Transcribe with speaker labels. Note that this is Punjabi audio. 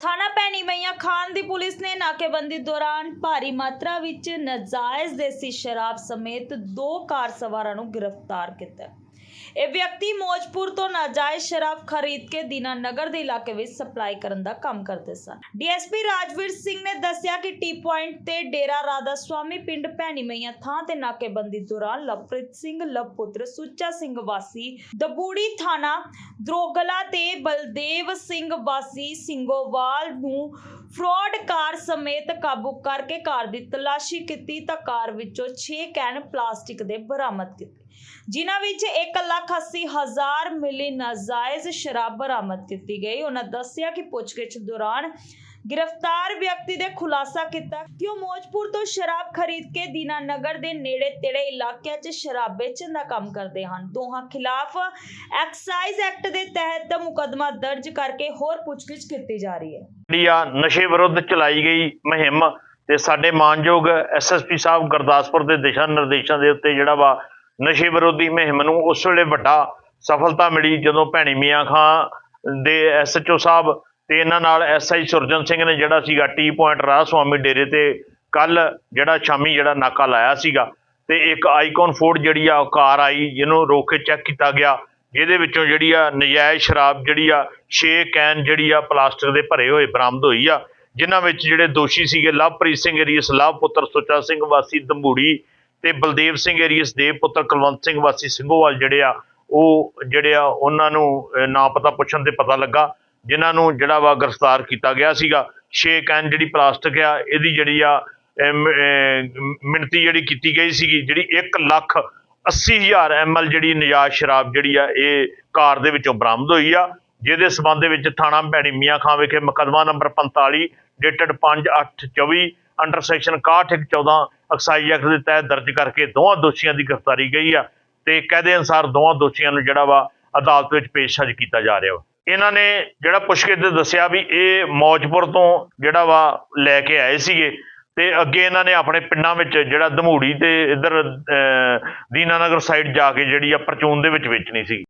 Speaker 1: ਥਾਣਾ ਪੈਣੀ ਮਈਆ ਖਾਨ ਦੀ ਪੁਲਿਸ ਨੇ ਨਾਕੇਬੰਦੀ ਦੌਰਾਨ ਭਾਰੀ ਮਾਤਰਾ ਵਿੱਚ ਨਾਜਾਇਜ਼ ਦੇਸੀ ਸ਼ਰਾਬ ਸਮੇਤ ਦੋ ਕਾਰ ਸਵਾਰਾਂ ਨੂੰ ਗ੍ਰਿਫਤਾਰ ਕੀਤਾ। ਇਹ ਵਿਅਕਤੀ ਮੋਜਪੁਰ ਤੋਂ ਨਾਜਾਇਜ਼ ਸ਼ਰਾਬ ਖਰੀਦ ਕੇ ਦੀਨਾਨਗਰ ਦੇ ਇਲਾਕੇ ਵਿੱਚ ਸਪਲਾਈ ਕਰਨ ਦਾ ਕੰਮ ਕਰਦੇ ਸਨ। ਡੀਐਸਪੀ ਰਾਜਵੀਰ ਸਿੰਘ ਨੇ ਦੱਸਿਆ ਕਿ ਟੀ ਪੁਆਇੰਟ ਤੇ ਡੇਰਾ ਰਾਧਾ ਸਵਾਮੀ ਪਿੰਡ ਭੈਣੀ ਮਈਆਂ ਥਾਂ ਤੇ ਨਾਕੇਬੰਦੀ ਦੌਰਾਨ ਲਵਪ੍ਰੀਤ ਸਿੰਘ, ਲਵਪੁੱਤਰ ਸੁੱਚਾ ਸਿੰਘ ਵਾਸੀ, ਦਬੂੜੀ ਥਾਣਾ ਦਰੋਗਲਾ ਤੇ ਬਲਦੇਵ ਸਿੰਘ ਵਾਸੀ ਸਿੰਘੋਵਾਲ ਨੂੰ ਫਰਾਡ ਕਾਰ ਸਮੇਤ ਕਾਬੂ ਕਰਕੇ ਕਾਰ ਦੀ ਤਲਾਸ਼ੀ ਕੀਤੀ ਤਾਂ ਕਾਰ ਵਿੱਚੋਂ 6 ਕੈਨ ਪਲਾਸਟਿਕ ਦੇ ਬਰਾਮਦ ਕੀਤੇ। ਜਿਨ੍ਹਾਂ ਵਿੱਚ 1 ਲੱਖ 80 ਹਜ਼ਾਰ ਮਿਲੀ ਨਾਜਾਇਜ਼ ਸ਼ਰਾਬ ਬਰਾਮਦ ਕੀਤੀ ਗਈ। ਉਹਨਾਂ ਦੱਸਿਆ ਕਿ ਪੁੱਛਗਿੱਛ ਦੌਰਾਨ ਗ੍ਰਿਫਤਾਰ ਵਿਅਕਤੀ ਦੇ ਖੁਲਾਸਾ ਕੀਤਾ ਕਿ ਉਹ ਮੌਜਪੁਰ ਤੋਂ ਸ਼ਰਾਬ ਖਰੀਦ ਕੇ ਦੀਨਾਨਗਰ ਦੇ ਨੇੜੇ ਤੇੜੇ ਇਲਾਕਿਆਂ 'ਚ ਸ਼ਰਾਬ ਵੇਚਣ ਦਾ ਕੰਮ ਕਰਦੇ ਹਨ। ਦੋਹਾਂ ਖਿਲਾਫ ਐਕਸਾਈਜ਼ ਐਕਟ ਦੇ ਤਹਿਤ ਮੁਕੱਦਮਾ ਦਰਜ ਕਰਕੇ ਹੋਰ ਪੁੱਛਗਿੱਛ ਕੀਤੀ ਜਾ ਰਹੀ ਹੈ।
Speaker 2: ਜਿਹੜੀ ਆ ਨਸ਼ੇ ਵਿਰੁੱਧ ਚਲਾਈ ਗਈ ਮੁਹਿੰਮ ਤੇ ਸਾਡੇ ਮਾਨਯੋਗ ਐਸਐਸਪੀ ਸਾਹਿਬ ਗੁਰਦਾਸਪੁਰ ਦੇ ਦਿਸ਼ਾ ਨਿਰਦੇਸ਼ਾਂ ਦੇ ਉੱਤੇ ਜਿਹੜਾ ਵਾ ਨਸ਼ੇ ਵਿਰੋਧੀ ਮੁਹਿੰਮ ਨੂੰ ਉਸ ਵੇਲੇ ਵੱਡਾ ਸਫਲਤਾ ਮਿਲੀ ਜਦੋਂ ਭੈਣੀ ਮੀਆਂ ਖਾਂ ਦੇ ਐਸਐਚਓ ਸਾਹਿਬ ਤੇ ਇਹਨਾਂ ਨਾਲ ਐਸਆਈ ਸੁਰਜਨ ਸਿੰਘ ਨੇ ਜਿਹੜਾ ਸੀਗਾ ਟੀ ਪੁਆਇੰਟ ਰਾਹ ਸੁਆਮੀ ਡੇਰੇ ਤੇ ਕੱਲ ਜਿਹੜਾ ਸ਼ਾਮੀ ਜਿਹੜਾ ਨਾਕਾ ਲਾਇਆ ਸੀਗਾ ਤੇ ਇੱਕ ਆਈਕਨ ਫੋਰਡ ਜਿਹੜੀ ਆ, ਉਹ ਕਾਰ ਆਈ, ਜਿਹਨੂੰ ਰੋਕ ਕੇ ਚੈੱਕ ਕੀਤਾ ਗਿਆ, ਜਿਹਦੇ ਵਿੱਚੋਂ ਜਿਹੜੀ ਆ, ਨਜਾਇਜ਼ ਸ਼ਰਾਬ ਜਿਹੜੀ ਆ 6 ਕੈਨ ਜਿਹੜੀ ਆ, ਪਲਾਸਟਿਕ ਦੇ ਭਰੇ ਹੋਏ ਬਰਾਮਦ ਹੋਈ ਆ, ਜਿਨ੍ਹਾਂ ਵਿੱਚ ਜਿਹੜੇ ਦੋਸ਼ੀ ਸੀਗੇ, ਲਵਪ੍ਰੀਤ ਸਿੰਘ ਰੀਸ ਲਵ ਪੁੱਤਰ ਸੁੱਚਾ ਸਿੰਘ ਵਾਸੀ ਦੰਬੂੜੀ ਤੇ ਬਲਦੇਵ ਸਿੰਘ ਏਰੀਅਸ ਦੇਵ ਪੁੱਤਰ ਕੁਲਵੰਤ ਸਿੰਘ ਵਾਸੀ ਸਿੰਘੋਵਾਲ ਜਿਹੜੇ ਆ, ਉਹ ਜਿਹੜੇ ਆ, ਉਹਨਾਂ ਨੂੰ ਨਾ ਪਤਾ ਪੁੱਛਣ ਤੇ ਪਤਾ ਲੱਗਾ, ਜਿਨ੍ਹਾਂ ਨੂੰ ਜਿਹੜਾ ਵਾ ਗ੍ਰਿਫਤਾਰ ਕੀਤਾ ਗਿਆ ਸੀਗਾ। 6 ਕੈਨ ਜਿਹੜੀ ਪਲਾਸਟਿਕ ਆ, ਇਹਦੀ ਜਿਹੜੀ ਆ ਮਿਣਤੀ ਜਿਹੜੀ ਕੀਤੀ ਗਈ ਸੀਗੀ, ਜਿਹੜੀ 1 ਲੱਖ 80000 ਐਮਐਲ ਜਿਹੜੀ ਨਜਾਇਜ਼ ਸ਼ਰਾਬ ਜਿਹੜੀ ਆ, ਇਹ ਕਾਰ ਦੇ ਵਿੱਚੋਂ ਬਰਾਮਦ ਹੋਈ ਆ। ਜਿਹਦੇ ਸਬੰਧ ਦੇ ਵਿੱਚ ਥਾਣਾ ਭੈਣੀ ਮੀਆਂ ਖਾਂ ਵਿਖੇ ਮੁਕੱਦਮਾ number 45 dated 5824 under section 6114 excise act ਦੇ ਤਹਿਤ ਦਰਜ ਕਰਕੇ ਦੋਵਾਂ ਦੋਸ਼ੀਆਂ ਦੀ ਗ੍ਰਿਫਤਾਰੀ ਗਈ ਆ ਤੇ ਕਾਇਦੇ ਅਨੁਸਾਰ ਦੋਵਾਂ ਦੋਸ਼ੀਆਂ ਨੂੰ ਜਿਹੜਾ ਵਾ ਅਦਾਲਤ ਵਿੱਚ ਪੇਸ਼ ਅੱਜ ਕੀਤਾ ਜਾ ਰਿਹਾ ਵਾ। ਇਹਨਾਂ ਨੇ ਜਿਹੜਾ ਪੁੱਛਗਿੱਛ ਦੇ ਦੱਸਿਆ ਵੀ ਇਹ ਮੌਜਪੁਰ ਤੋਂ ਜਿਹੜਾ ਵਾ ਲੈ ਕੇ ਆਏ ਸੀਗੇ ਤੇ ਅੱਗੇ ਇਹਨਾਂ ਨੇ ਆਪਣੇ ਪਿੰਡਾਂ ਵਿੱਚ ਜਿਹੜਾ ਧਮੂੜੀ ਤੇ ਇਧਰ ਦੀਨਾਨਗਰ ਸਾਈਡ ਜਾ ਕੇ ਜਿਹੜੀ ਆ ਪਰਚੂਨ ਦੇ ਵਿੱਚ ਵੇਚਣੀ ਸੀ।